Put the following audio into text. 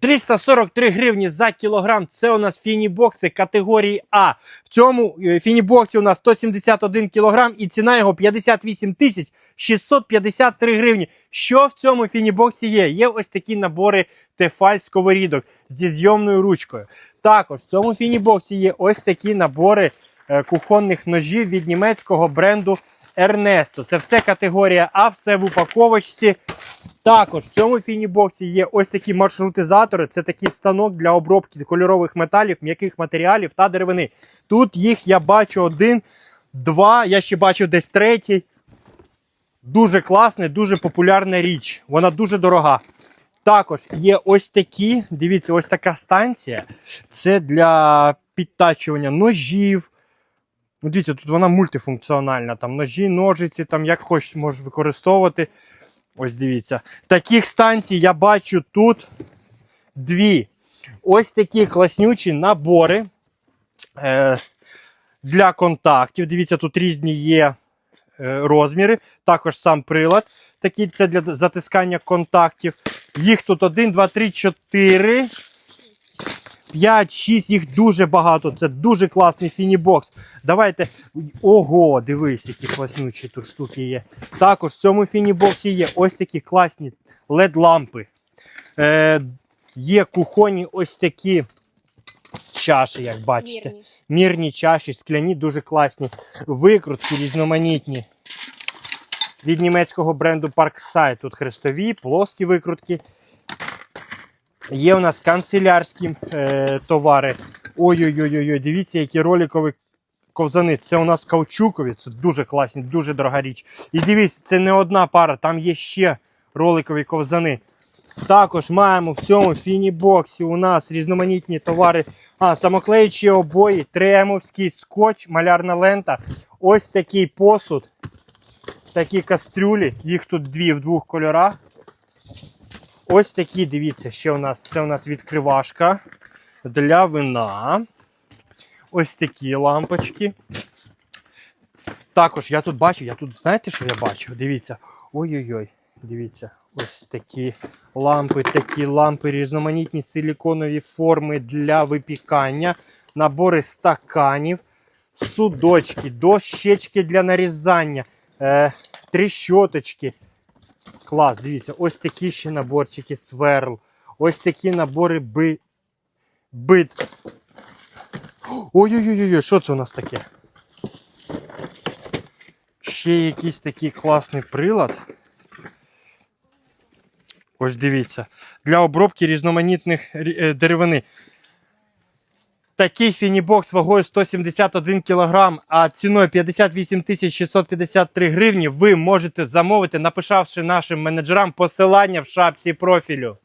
343 гривні за кілограм. Це у нас фінібокси категорії А. В цьому е, фінібоксі у нас 171 кілограм і ціна його 58 тисяч 653 гривні. Що в цьому фінібоксі є? Є ось такі набори тефаль сковорідок зі зйомною ручкою. Також в цьому фінібоксі є ось такі набори е, кухонних ножів від німецького бренду Ernesto. Це все категорія А, все в упаковочці. Також в цьому фінібоксі є ось такі маршрутизатори. Це такий станок для обробки кольорових металів, м'яких матеріалів та деревини. Тут їх я бачу один, два, я ще бачу десь третій. Дуже класна, дуже популярна річ. Вона дуже дорога. Також є ось такі, дивіться, ось така станція. Це для підтачування ножів. Ну, дивіться, тут вона мультифункціональна. Там ножі, ножиці, там як хочеш можеш використовувати. Ось дивіться. Таких станцій я бачу тут дві. Ось такі класнючі набори е, для контактів. Дивіться, тут різні є е, розміри. Також сам прилад. Такий це для затискання контактів. Їх тут 1, 2, 3, 4. 5, 6, їх дуже багато. Це дуже класний фінібокс. Давайте. Ого, дивись, які класнючі тут штуки є. Також в цьому фінібоксі є ось такі класні LED-лампи. Е, є кухонні ось такі чаші, як бачите. Вірні. Мірні чаші, скляні, дуже класні. Викрутки різноманітні. Від німецького бренду Parkside. Тут хрестові, плоскі викрутки. Є у нас канцелярські е, товари. Ой-ой-ой, дивіться, які роликові ковзани. Це у нас каучукові, це дуже класні, дуже дорога річ. І дивіться, це не одна пара, там є ще роликові ковзани. Також маємо в цьому фінібоксі у нас різноманітні товари. А, самоклеючі обої, тремовський скотч, малярна лента. Ось такий посуд, такі кастрюлі. Їх тут дві в двох кольорах. Ось такі, дивіться, ще у нас це у нас відкривашка для вина. Ось такі лампочки. Також я тут бачу, я тут, знаєте, що я бачу? Дивіться. Ой-ой-ой, дивіться. Ось такі лампи, такі лампи, різноманітні силіконові форми для випікання, набори стаканів, судочки, дощечки для нарізання, е, тріщоточки. Клас, дивіться, ось такі ще наборчики сверл. Ось такі набори би... бит. Ой-ой-ой, що це у нас таке? Ще якийсь такий класний прилад. Ось дивіться. Для обробки різноманітних е, деревини. Такий фінібокс вагою 171 кг, а ціною 58 тисяч 653 гривні ви можете замовити, написавши нашим менеджерам посилання в шапці профілю.